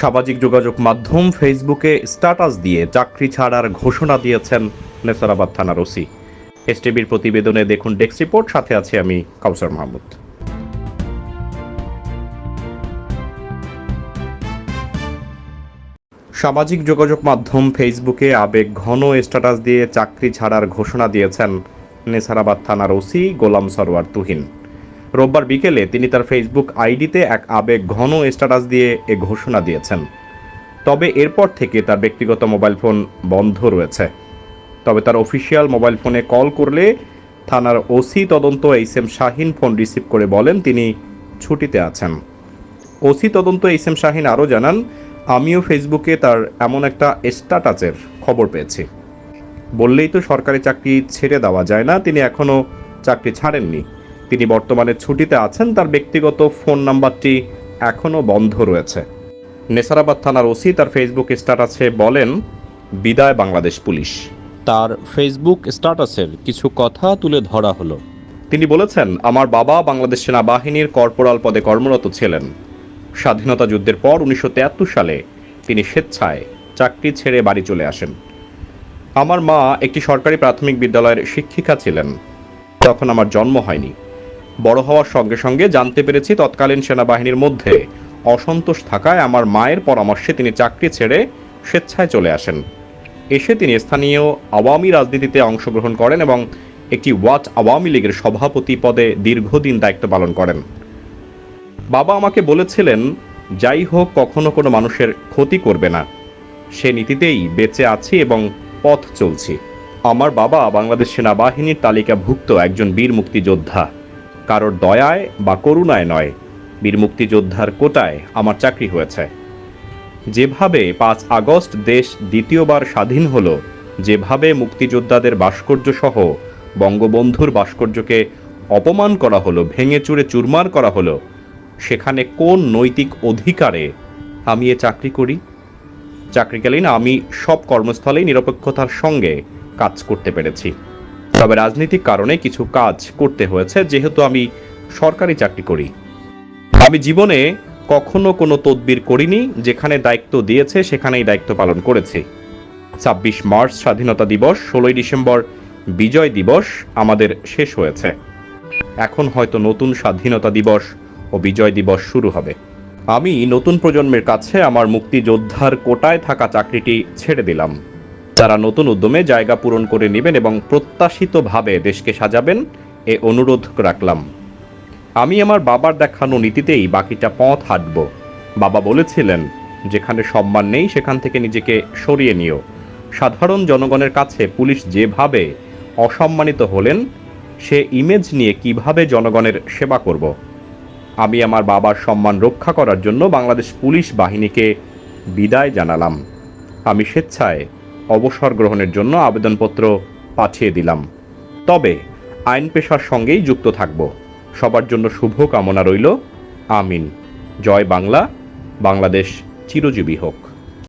সামাজিক যোগাযোগ মাধ্যম ফেসবুকে স্ট্যাটাস দিয়ে চাকরি ছাড়ার ঘোষণা দিয়েছেন নেসারাবাদ থানার ওসি। এসটিভির প্রতিবেদনে দেখুন ডেস্ক রিপোর্ট, সাথে আছি আমি কাউসার মাহমুদ। সামাজিক যোগাযোগ মাধ্যম ফেসবুকে আবেগ ঘন স্ট্যাটাস দিয়ে চাকরি ছাড়ার ঘোষণা দিয়েছেন নেসারাবাদ থানার ওসি গোলাম সরওয়ার তুহিন। রোববার বিকেলে তিনি তার ফেসবুক আইডিতে এক আবেগ ঘন স্ট্যাটাস দিয়ে এ ঘোষণা দিয়েছেন। তবে এরপর থেকে তার ব্যক্তিগত মোবাইল ফোন বন্ধ রয়েছে। তবে তার অফিসিয়াল মোবাইল ফোনে কল করলে থানার ওসি তদন্ত H M Shahin phone receive করে বলেন, তিনি ছুটিতে আছেন। ওসি তদন্ত এইচ এম শাহিন আরও জানান, আমিও ফেসবুকে তার এমন একটা স্ট্যাটাসের খবর পেয়েছি। বললেই তো সরকারি চাকরি ছেড়ে দেওয়া যায় না, তিনি এখনও চাকরি ছাড়েননি। তিনি বর্তমানে ছুটিতে আছেন তার ব্যক্তিগত ফোন নাম্বারটি এখনও বন্ধ রয়েছে। নেসারাবাদ থানার ওসি তার ফেসবুক স্ট্যাটাসে বলেন বিদায় বাংলাদেশ পুলিশ। তার ফেসবুক স্ট্যাটাসের কিছু কথা তুলে ধরা হলো। তিনি বলেছেন আমার বাবা বাংলাদেশ সেনাবাহিনীর কর্পোরাল পদে কর্মরত ছিলেন। স্বাধীনতা যুদ্ধের পর উনিশশো সালে তিনি স্বেচ্ছায় চাকরি ছেড়ে বাড়ি চলে আসেন। আমার মা একটি সরকারি প্রাথমিক বিদ্যালয়ের শিক্ষিকা ছিলেন। তখন আমার জন্ম হয়নি। বড় হওয়ার সঙ্গে সঙ্গে জানতে পেরেছি তৎকালীন সেনাবাহিনীর মধ্যে অসন্তোষ থাকায় আমার মায়ের পরামর্শে তিনি চাকরি ছেড়ে স্বেচ্ছায় চলে আসেন। এসে তিনি স্থানীয় আওয়ামী রাজনীতিতে অংশগ্রহণ করেন এবং একটি ওয়াচ আওয়ামী লীগের সভাপতি পদে দীর্ঘদিন দায়িত্ব পালন করেন। বাবা আমাকে বলেছিলেন, যাই হোক, কখনো কোনো মানুষের ক্ষতি করবে না। সে নীতিতেই বেঁচে আছি এবং পথ চলছি। আমার বাবা বাংলাদেশ সেনাবাহিনীর তালিকাভুক্ত একজন বীর মুক্তিযোদ্ধা। কারোর দয়ায় বা করুণায় নয়। বীর মুক্তিযোদ্ধার কোটায় আমার চাকরি হয়েছে। যেভাবে পাঁচ আগস্ট দেশ দ্বিতীয়বার স্বাধীন হলো, যেভাবে মুক্তিযোদ্ধাদের ভাস্কর্য সহ বঙ্গবন্ধুর ভাস্কর্যকে অপমান করা হলো, ভেঙে চুরে চুরমার করা হলো, সেখানে কোন নৈতিক অধিকারে আমি এ চাকরি করি? চাকরিকালীন আমি সব কর্মস্থলেই নিরপেক্ষতার সঙ্গে কাজ করতে পেরেছি। তবে রাজনৈতিক কারণে কিছু কাজ করতে হয়েছে, যেহেতু আমি সরকারি চাকরি করি। আমি জীবনে কখনো কোনো তদবির করিনি, যেখানে দায়িত্ব দিয়েছে সেখানেই দায়িত্ব পালন করেছি। ছাব্বিশ মার্চ স্বাধীনতা দিবস, ষোলোই ডিসেম্বর বিজয় দিবস আমাদের শেষ হয়েছে। এখন হয়তো নতুন স্বাধীনতা দিবস ও বিজয় দিবস শুরু হবে। আমি নতুন প্রজন্মের কাছে আমার মুক্তিযোদ্ধার কোটায় থাকা চাকরিটি ছেড়ে দিলাম। যারা নতুন উদ্যমে জায়গা পূরণ করে নেবেন এবং প্রত্যাশিতভাবে দেশকে সাজাবেন, এ অনুরোধ রাখলাম। আমি আমার বাবার দেখানো নীতিতেই বাকিটা পথ হাঁটব। বাবা বলেছিলেন, যেখানে সম্মান নেই, সেখান থেকে নিজেকে সরিয়ে নিও। সাধারণ জনগণের কাছে পুলিশ যেভাবে অসম্মানিত হলেন, সে ইমেজ নিয়ে কীভাবে জনগণের সেবা করব? আমি আমার বাবার সম্মান রক্ষা করার জন্য বাংলাদেশ পুলিশ বাহিনীকে বিদায় জানালাম। আমি স্বেচ্ছায় অবসর গ্রহণের জন্য আবেদনপত্র পাঠিয়ে দিলাম। তবে আইন পেশার সঙ্গেই যুক্ত থাকব। সবার জন্য শুভ কামনা রইল। আমিন। জয় বাংলা। বাংলাদেশ চিরজীবী হোক।